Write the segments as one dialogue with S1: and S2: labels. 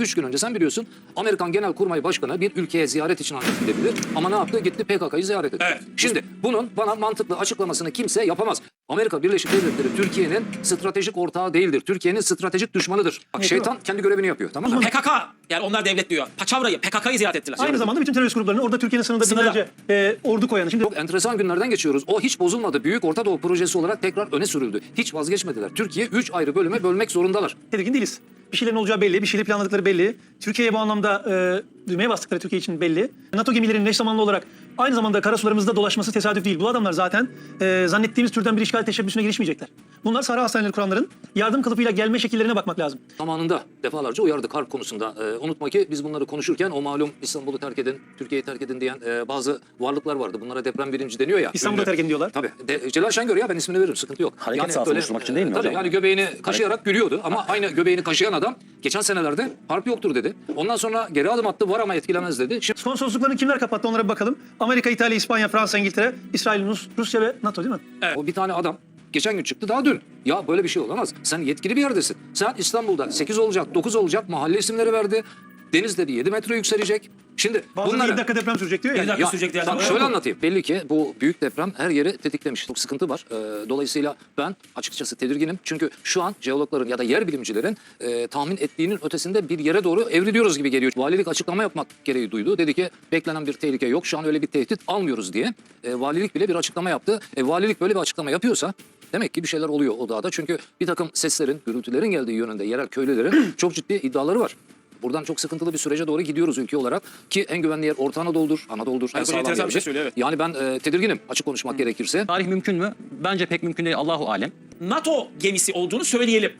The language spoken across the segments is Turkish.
S1: Üç gün önce sen biliyorsun Amerikan Genelkurmay Başkanı bir ülkeye ziyaret için hareket edebilir. Ama ne yaptı? Gitti PKK'yı ziyaret etti.
S2: Evet.
S1: Şimdi bunun bana mantıklı açıklamasını kimse yapamaz. Amerika Birleşik Devletleri Türkiye'nin stratejik ortağı değildir. Türkiye'nin stratejik düşmanıdır. Bak şeytan kendi görevini yapıyor tamam mı?
S2: PKK yani onlar devlet diyor. Paçavrayı PKK'yı ziyaret ettiler.
S3: Aynı zamanda bütün terörist gruplarının orada Türkiye'nin sınırında
S2: Sınırda.
S3: binlerce e, ordu koyan. Şimdi
S1: Çok enteresan günlerden geçiyoruz. O hiç bozulmadı. Büyük Orta Doğu projesi olarak tekrar öne sürüldü. Hiç vazgeçmediler. Türkiye 3 ayrı bölüme bölmek zorundalar.
S3: tedirgin değiliz. Bir şeylerin olacağı belli, bir şeyleri planladıkları belli. Türkiye'ye bu anlamda e, düğmeye bastıkları Türkiye için belli. NATO gemilerinin eş zamanlı olarak aynı zamanda karasularımızda dolaşması tesadüf değil. Bu adamlar zaten e, zannettiğimiz türden bir işgal teşebbüsüne girişmeyecekler. Bunlar Sahra hastaneleri kuranların yardım kılıfıyla gelme şekillerine bakmak lazım.
S1: Zamanında defalarca uyardık harp konusunda. Ee, unutma ki biz bunları konuşurken o malum İstanbul'u terk edin, Türkiye'yi terk edin diyen e, bazı varlıklar vardı. Bunlara deprem birinci deniyor ya.
S3: İstanbul'da terk edin diyorlar.
S1: Tabii. De, Celal Şengör ya ben ismini veririm sıkıntı yok.
S4: Hareket sahasını oluşturmak için değil mi
S1: Tabii
S4: hocam?
S1: yani göbeğini kaşıyarak gülüyordu ama aynı göbeğini kaşıyan adam geçen senelerde harp yoktur dedi. Ondan sonra geri adım attı var ama etkilemez dedi. Şimdi
S3: Konsolosluklarını kimler kapattı onlara bir bakalım. Amerika, İtalya, İspanya, Fransa, İngiltere, İsrail, Rus, Rusya ve NATO değil mi?
S1: o bir tane adam geçen gün çıktı daha dün. Ya böyle bir şey olamaz. Sen yetkili bir yerdesin. Sen İstanbul'da 8 olacak, 9 olacak mahalle isimleri verdi. Denizde bir 7 metre yükselecek. Şimdi
S3: Bazıları
S1: bunları...
S3: 7 dakika deprem sürecek diyor ya.
S2: Bir dakika sürecek diye adam-
S1: şöyle anlatayım. Belli ki bu büyük deprem her yeri tetiklemiş. Çok sıkıntı var. Ee, dolayısıyla ben açıkçası tedirginim. Çünkü şu an jeologların ya da yer bilimcilerin e, tahmin ettiğinin ötesinde bir yere doğru evriliyoruz gibi geliyor. Valilik açıklama yapmak gereği duydu. Dedi ki beklenen bir tehlike yok. Şu an öyle bir tehdit almıyoruz diye. E, valilik bile bir açıklama yaptı. E, valilik böyle bir açıklama yapıyorsa Demek ki bir şeyler oluyor o dağda. Çünkü bir takım seslerin, gürültülerin geldiği yönünde yerel köylülerin çok ciddi iddiaları var. Buradan çok sıkıntılı bir sürece doğru gidiyoruz ülke olarak. Ki en güvenli yer Orta Anadolu'dur, Anadolu'dur. en sağlam
S2: enteresan bir şey
S1: yerdir.
S2: söylüyor, evet.
S1: Yani ben e, tedirginim açık konuşmak gerekirse.
S4: Tarih mümkün mü? Bence pek mümkün değil. Allahu alem.
S2: NATO gemisi olduğunu söyleyelim.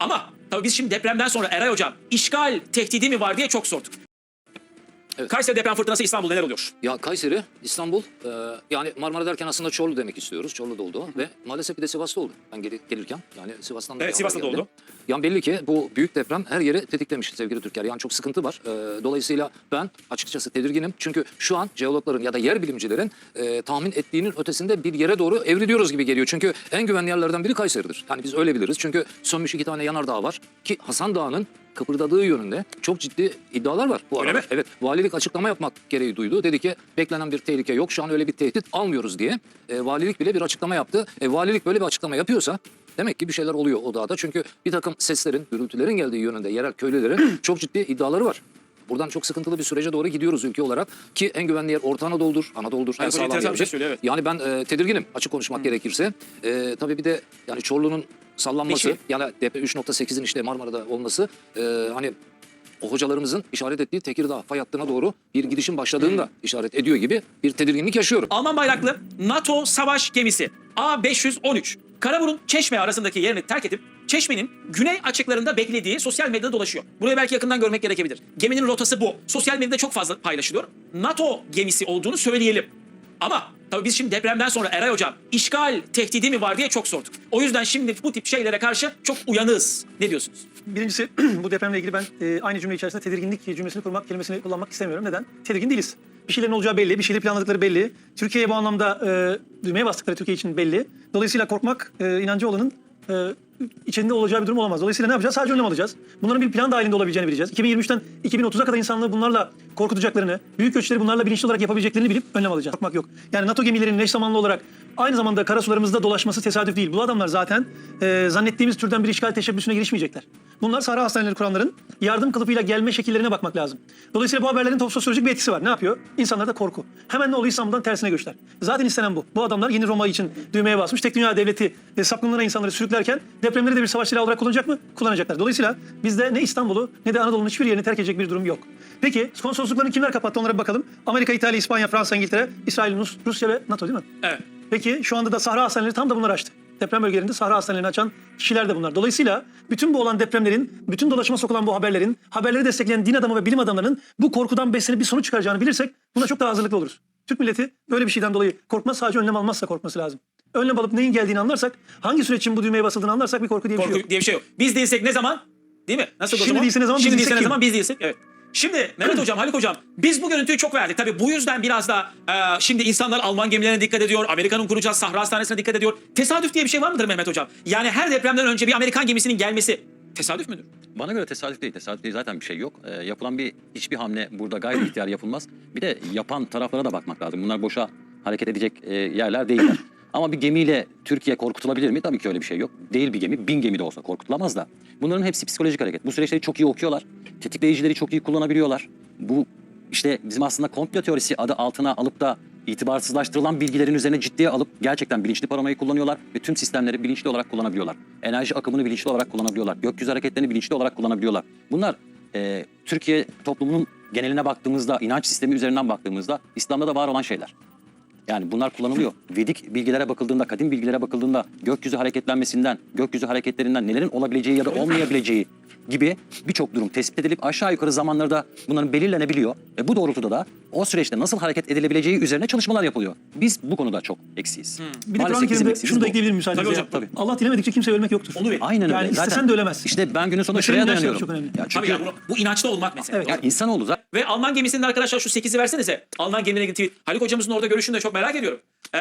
S2: Ama tabii biz şimdi depremden sonra Eray Hocam işgal tehdidi mi var diye çok sorduk.
S1: Evet.
S2: Kayseri deprem fırtınası İstanbul'da neler oluyor?
S1: Ya Kayseri, İstanbul, e, yani Marmara derken aslında Çorlu demek istiyoruz. Çorlu'da oldu o ve maalesef bir de Sivas'ta oldu. Ben geri, gelirken yani Sivas'tan da
S2: Evet, Sivas'ta da oldu.
S1: Yani belli ki bu büyük deprem her yeri tetiklemiş sevgili Türker. Yani çok sıkıntı var. E, dolayısıyla ben açıkçası tedirginim. Çünkü şu an jeologların ya da yer bilimcilerin e, tahmin ettiğinin ötesinde bir yere doğru evriliyoruz gibi geliyor. Çünkü en güvenli yerlerden biri Kayseri'dir. Yani biz öyle biliriz. Çünkü sönmüş iki tane yanardağ var ki Hasan Dağı'nın kıpırdadığı yönünde çok ciddi iddialar var bu arada. Evet, valilik açıklama yapmak gereği duydu. Dedi ki beklenen bir tehlike yok. Şu an öyle bir tehdit almıyoruz diye. E, valilik bile bir açıklama yaptı. E, valilik böyle bir açıklama yapıyorsa demek ki bir şeyler oluyor o dağda. Çünkü bir takım seslerin, gürültülerin geldiği yönünde yerel köylülerin çok ciddi iddiaları var. Buradan çok sıkıntılı bir sürece doğru gidiyoruz ülke olarak. Ki en güvenli yer Orta Anadolu'dur, Anadolu'dur. en sağlam
S2: bir şey evet.
S1: Yani ben e, tedirginim açık konuşmak gerekirse. E, tabii bir de yani Çorlu'nun sallanması
S2: Peki.
S1: yani DP 3.8'in işte Marmara'da olması e, hani o hocalarımızın işaret ettiği Tekirdağ fay hattına doğru bir gidişin başladığını da işaret ediyor gibi bir tedirginlik yaşıyorum.
S2: Alman bayraklı NATO savaş gemisi A513 Karaburun Çeşme arasındaki yerini terk edip Çeşme'nin güney açıklarında beklediği sosyal medyada dolaşıyor. Burayı belki yakından görmek gerekebilir. Geminin rotası bu. Sosyal medyada çok fazla paylaşılıyor. NATO gemisi olduğunu söyleyelim. Ama tabii biz şimdi depremden sonra Eray Hocam işgal tehdidi mi var diye çok sorduk. O yüzden şimdi bu tip şeylere karşı çok uyanığız. Ne diyorsunuz?
S3: Birincisi bu depremle ilgili ben e, aynı cümle içerisinde tedirginlik cümlesini kurmak, kelimesini kullanmak istemiyorum. Neden? Tedirgin değiliz. Bir şeylerin olacağı belli, bir şeyleri planladıkları belli. Türkiye'ye bu anlamda e, düğmeye bastıkları Türkiye için belli. Dolayısıyla korkmak e, inancı olanın e, içinde olacağı bir durum olamaz. Dolayısıyla ne yapacağız? Sadece önlem alacağız. Bunların bir plan dahilinde olabileceğini bileceğiz. 2023'ten 2030'a kadar insanlığı bunlarla korkutacaklarını, büyük göçleri bunlarla bilinçli olarak yapabileceklerini bilip önlem alacağız. Korkmak yok. Yani NATO gemilerinin eş zamanlı olarak aynı zamanda karasularımızda dolaşması tesadüf değil. Bu adamlar zaten e, zannettiğimiz türden bir işgal teşebbüsüne girişmeyecekler. Bunlar Sahra hastaneleri kuranların yardım kılıfıyla gelme şekillerine bakmak lazım. Dolayısıyla bu haberlerin sosyolojik bir etkisi var. Ne yapıyor? İnsanlarda korku. Hemen ne oluyor İstanbul'dan tersine göçler. Zaten istenen bu. Bu adamlar yeni Roma için düğmeye basmış. Tek dünya devleti e, sapkınlığına insanları sürüklerken depremleri de bir savaş silahı olarak kullanacak mı? Kullanacaklar. Dolayısıyla bizde ne İstanbul'u ne de Anadolu'nun hiçbir yerini terk edecek bir durum yok. Peki konsolosluklarını kimler kapattı onlara bakalım. Amerika, İtalya, İspanya, Fransa, İngiltere, İsrail, Rus, Rusya ve NATO değil mi?
S2: Evet.
S3: Peki şu anda da Sahra hastaneleri tam da bunları açtı. Deprem bölgelerinde Sahra hastanelerini açan kişiler de bunlar. Dolayısıyla bütün bu olan depremlerin, bütün dolaşıma sokulan bu haberlerin, haberleri destekleyen din adamı ve bilim adamlarının bu korkudan beslenip bir sonuç çıkaracağını bilirsek buna çok daha hazırlıklı oluruz. Türk milleti böyle bir şeyden dolayı korkmaz sadece önlem almazsa korkması lazım. Önlem alıp neyin geldiğini anlarsak, hangi süreç için bu düğmeye basıldığını anlarsak bir korku diye bir şey
S2: Korku
S3: yok.
S2: diye bir şey yok. Biz değilsek ne zaman? Değil mi? Nasıl o
S3: Şimdi
S2: zaman?
S3: değilse ne zaman, biz
S2: Şimdi
S3: değilsek
S2: değilse ne
S3: kim?
S2: zaman biz değilsek? Evet. Şimdi Mehmet Hocam, Haluk Hocam biz bu görüntüyü çok verdik. Tabii bu yüzden biraz da e, şimdi insanlar Alman gemilerine dikkat ediyor. Amerika'nın kuracağı Sahra Hastanesi'ne dikkat ediyor. Tesadüf diye bir şey var mıdır Mehmet Hocam? Yani her depremden önce bir Amerikan gemisinin gelmesi Tesadüf müdür?
S4: Bana göre tesadüf değil. Tesadüf değil zaten bir şey yok. Ee, yapılan bir hiçbir hamle burada gayri ihtiyar yapılmaz. Bir de yapan taraflara da bakmak lazım. Bunlar boşa hareket edecek e, yerler değiller. Ama bir gemiyle Türkiye korkutulabilir mi? Tabii ki öyle bir şey yok. Değil bir gemi. Bin gemi de olsa korkutulamaz da. Bunların hepsi psikolojik hareket. Bu süreçleri çok iyi okuyorlar. Tetikleyicileri çok iyi kullanabiliyorlar. Bu işte bizim aslında komplo teorisi adı altına alıp da itibarsızlaştırılan bilgilerin üzerine ciddiye alıp gerçekten bilinçli paranoyu kullanıyorlar ve tüm sistemleri bilinçli olarak kullanabiliyorlar. Enerji akımını bilinçli olarak kullanabiliyorlar. Gökyüzü hareketlerini bilinçli olarak kullanabiliyorlar. Bunlar e, Türkiye toplumunun geneline baktığımızda, inanç sistemi üzerinden baktığımızda İslam'da da var olan şeyler. Yani bunlar kullanılıyor. Vedik bilgilere bakıldığında, kadim bilgilere bakıldığında gökyüzü hareketlenmesinden, gökyüzü hareketlerinden nelerin olabileceği ya da olmayabileceği gibi birçok durum tespit edilip aşağı yukarı zamanlarda bunların belirlenebiliyor. Ve bu doğrultuda da o süreçte nasıl hareket edilebileceği üzerine çalışmalar yapılıyor. Biz bu konuda çok eksiyiz.
S3: Bir de Kur'an-ı Kerim'de şunu da
S4: bu.
S3: ekleyebilirim müsaadenizle.
S2: Tabii hocam,
S4: tabii.
S3: Allah dilemedikçe kimse ölmek yoktur.
S2: Onu ver.
S4: Aynen öyle.
S3: Yani istesen de ölemezsin.
S4: İşte ben günün sonunda şuraya dayanıyorum.
S3: çok önemli.
S4: Ya
S2: Tabii
S4: çünkü
S2: ya bunu, bu inançta olmak mesela.
S3: Evet.
S4: ya insanoğlu zaten
S2: Ve Alman gemisinin arkadaşlar şu 8'i versenize. Alman gemilerine ilgili tweet. Haluk hocamızın orada görüşünü de çok merak ediyorum. Ee,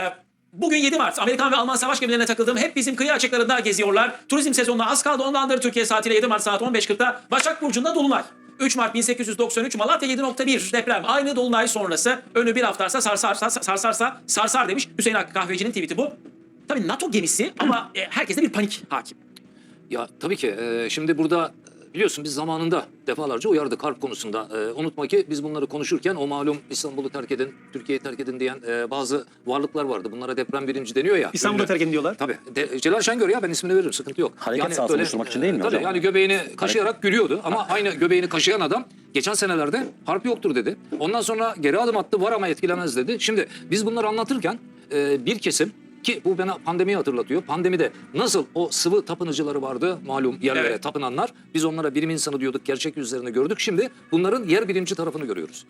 S2: bugün 7 Mart. Amerikan ve Alman savaş gemilerine takıldığım hep bizim kıyı açıklarında geziyorlar. Turizm sezonuna az kaldı. Ondandır Türkiye saatiyle 7 Mart saat 15.40'da Başak Burcu'nda Dolunay. 3 Mart 1893 Malatya 7.1 deprem. Aynı Dolunay sonrası önü bir haftarsa sarsarsa sarsarsa sarsar demiş. Hüseyin Hakkı Kahveci'nin tweet'i bu. Tabii NATO gemisi ama e, herkeste bir panik hakim.
S1: Ya tabii ki e, şimdi burada biliyorsun biz zamanında defalarca uyardık harp konusunda. E, unutma ki biz bunları konuşurken o malum İstanbul'u terk edin, Türkiye'yi terk edin diyen e, bazı varlıklar vardı. Bunlara deprem birinci deniyor ya.
S3: İstanbul'da
S1: Ünlü.
S3: terk edin diyorlar.
S1: Tabii. De, Celal Şengör ya ben ismini veririm sıkıntı yok.
S4: Hareket sahasını oluşturmak için değil mi
S1: tabii,
S4: hocam?
S1: Yani göbeğini kaşıyarak gülüyordu ama aynı göbeğini kaşıyan adam geçen senelerde harp yoktur dedi. Ondan sonra geri adım attı var ama etkilemez dedi. Şimdi biz bunları anlatırken e, bir kesim ki bu bana pandemiyi hatırlatıyor. Pandemide nasıl o sıvı tapınıcıları vardı malum yerlere
S2: Evet.
S1: tapınanlar. Biz onlara bilim insanı diyorduk gerçek yüzlerini gördük. Şimdi bunların yer bilimci tarafını görüyoruz.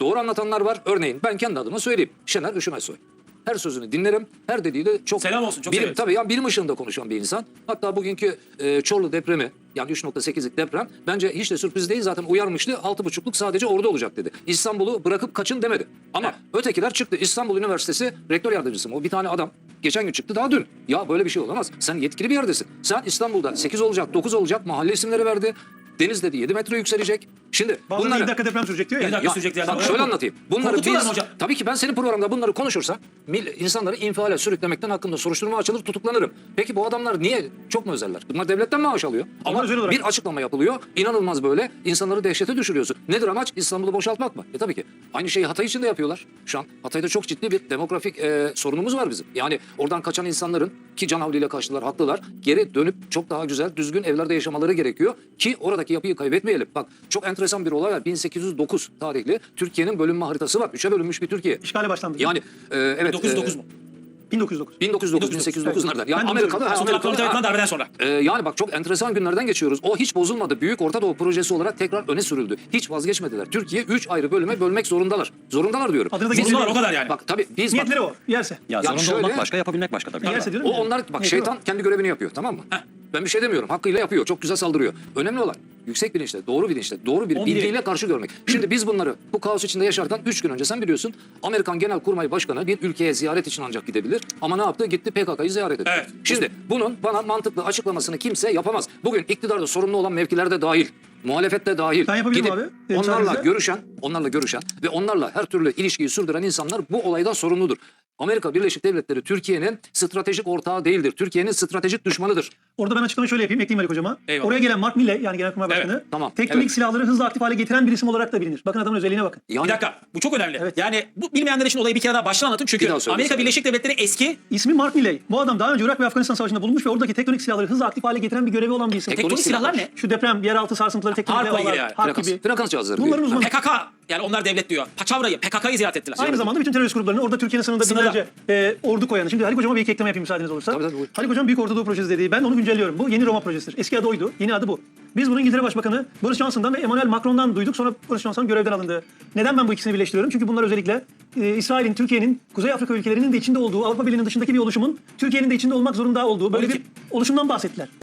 S1: Doğru anlatanlar var. Örneğin ben kendi adıma söyleyeyim. Şener Üşümezsoy. Her sözünü dinlerim. Her dediği de çok...
S2: Selam olsun, çok
S1: bilim,
S2: severiz.
S1: Tabii yani bilim ışığında konuşan bir insan. Hatta bugünkü e, Çorlu depremi yani 3.8'lik deprem bence hiç de sürpriz değil. Zaten uyarmıştı. 6.5'luk sadece orada olacak dedi. İstanbul'u bırakıp kaçın demedi. Ama ötekiler çıktı. İstanbul Üniversitesi rektör yardımcısı mı? O bir tane adam. Geçen gün çıktı daha dün. Ya böyle bir şey olamaz. Sen yetkili bir yerdesin. Sen İstanbul'da 8 olacak, 9 olacak mahalle isimleri verdi. Deniz dedi 7 metre yükselecek. Şimdi
S3: Bazıları
S1: bunları...
S3: bir dakika deprem sürecek diyor ya.
S2: Bir dakika
S1: Ya,
S2: sürecek diye
S1: bak şöyle anlatayım. Bunları
S2: Korkutuyorlar
S1: biz,
S2: hocam?
S1: tabii ki ben senin programda bunları konuşursam mil- insanları infiale sürüklemekten hakkında soruşturma açılır tutuklanırım. Peki bu adamlar niye çok mu özeller? Bunlar devletten maaş alıyor. Ama
S3: özel olarak-
S1: bir açıklama yapılıyor. İnanılmaz böyle insanları dehşete düşürüyorsun. Nedir amaç? İstanbul'u boşaltmak mı? E tabii ki. Aynı şeyi Hatay için de yapıyorlar. Şu an Hatay'da çok ciddi bir demografik e, sorunumuz var bizim. Yani oradan kaçan insanların ki can havliyle kaçtılar, haklılar. Geri dönüp çok daha güzel, düzgün evlerde yaşamaları gerekiyor ki oradaki yapıyı kaybetmeyelim. Bak çok enteresan bir olay var. 1809 tarihli Türkiye'nin bölünme haritası var. Üçe bölünmüş bir Türkiye.
S3: İşgale başlandı.
S1: Yani e, evet.
S2: 909
S1: e,
S2: mu?
S3: 1909.
S1: 1909, 1809 nereden? Yani Amerika'da, ha, Amerika'da-
S2: yapılan darbeden sonra.
S1: ee, yani bak çok enteresan günlerden geçiyoruz. O hiç bozulmadı. Büyük Orta Doğu projesi olarak tekrar öne sürüldü. Hiç vazgeçmediler. Türkiye 3 ayrı bölüme bölmek zorundalar. Zorundalar diyorum.
S3: Adını da
S1: Biz-
S2: Zorundalar o kadar yani.
S1: Bak tabii biz bak,
S3: Niyetleri o. Yerse.
S4: ya,
S1: Ya
S4: zorunda
S1: şöyle-
S4: olmak başka, yapabilmek başka tabii.
S3: Yerse diyorum
S1: o onlar bak
S3: Niyetleri
S1: şeytan
S3: o.
S1: kendi görevini yapıyor tamam mı? Ben bir şey demiyorum. Hakkıyla yapıyor. Çok güzel saldırıyor. Önemli olan yüksek bilinçle, doğru bilinçle, doğru bir bilgiyle karşı görmek. Şimdi biz bunları bu kaos içinde yaşarken 3 gün önce sen biliyorsun Amerikan Genelkurmay Başkanı bir ülkeye ziyaret için ancak gidebilir. Ama ne yaptı? Gitti PKK'yı ziyaret etti.
S2: Evet.
S1: Şimdi bunun bana mantıklı açıklamasını kimse yapamaz. Bugün iktidarda sorumlu olan mevkilerde dahil, muhalefette dahil.
S3: Ben yapabilirim
S1: gidip
S3: abi,
S1: Onlarla görüşen, onlarla görüşen ve onlarla her türlü ilişkiyi sürdüren insanlar bu olaydan sorumludur. Amerika Birleşik Devletleri Türkiye'nin stratejik ortağı değildir. Türkiye'nin stratejik düşmanıdır.
S3: Orada ben açıklamayı şöyle yapayım. Ekleyeyim Haluk Hocama.
S2: Eyvallah.
S3: Oraya gelen Mark Milley yani Genelkurmay Başkanı
S2: Evet,
S1: tamam,
S3: tektonik
S1: evet.
S3: silahları hızla aktif hale getiren bir isim olarak da bilinir. Bakın adamın özelliğine bakın.
S1: Yani
S2: Bir dakika. Bu çok önemli.
S3: Evet.
S2: Yani bu bilmeyenler için olayı bir kere daha baştan anlatın. Çünkü Amerika. Birleşik Devletleri eski
S3: İsmi Mark Milley. Bu adam daha önce Irak ve Afganistan Savaşı'nda bulunmuş ve oradaki tektonik silahları hızla aktif hale getiren bir görevi olan bir isim.
S1: Tektonik
S2: tektonik silahlar ne?
S3: Şu deprem, yeraltı sarsıntıları, havalar,
S2: ilgili yani.
S3: harp gibi.
S1: frekans cihazları.
S3: Bunların uzmanı.
S2: PKK yani onlar devlet diyor. Paçavra'yı, PKK'yı ziyaret ettiler.
S3: Aynı zamanda bütün terörist gruplarını orada Türkiye'nin sınırında
S2: Sınırda.
S3: binlerce e, ordu koyanı. Şimdi Haluk Hocam'a bir iki ekleme yapayım müsaadeniz olursa.
S1: Tabii, tabii, buyur.
S3: Haluk Hocam Büyük Orta Doğu Projesi dediği. Ben onu güncelliyorum. Bu yeni Roma projesidir. Eski adı oydu. Yeni adı bu. Biz bunu İngiltere Başbakanı Boris Johnson'dan ve Emmanuel Macron'dan duyduk. Sonra Boris Johnson görevden alındı. Neden ben bu ikisini birleştiriyorum? Çünkü bunlar özellikle e, İsrail'in, Türkiye'nin, Kuzey Afrika ülkelerinin de içinde olduğu, Avrupa Birliği'nin dışındaki bir oluşumun Türkiye'nin de içinde olmak zorunda olduğu böyle bir oluşumdan bahsettiler.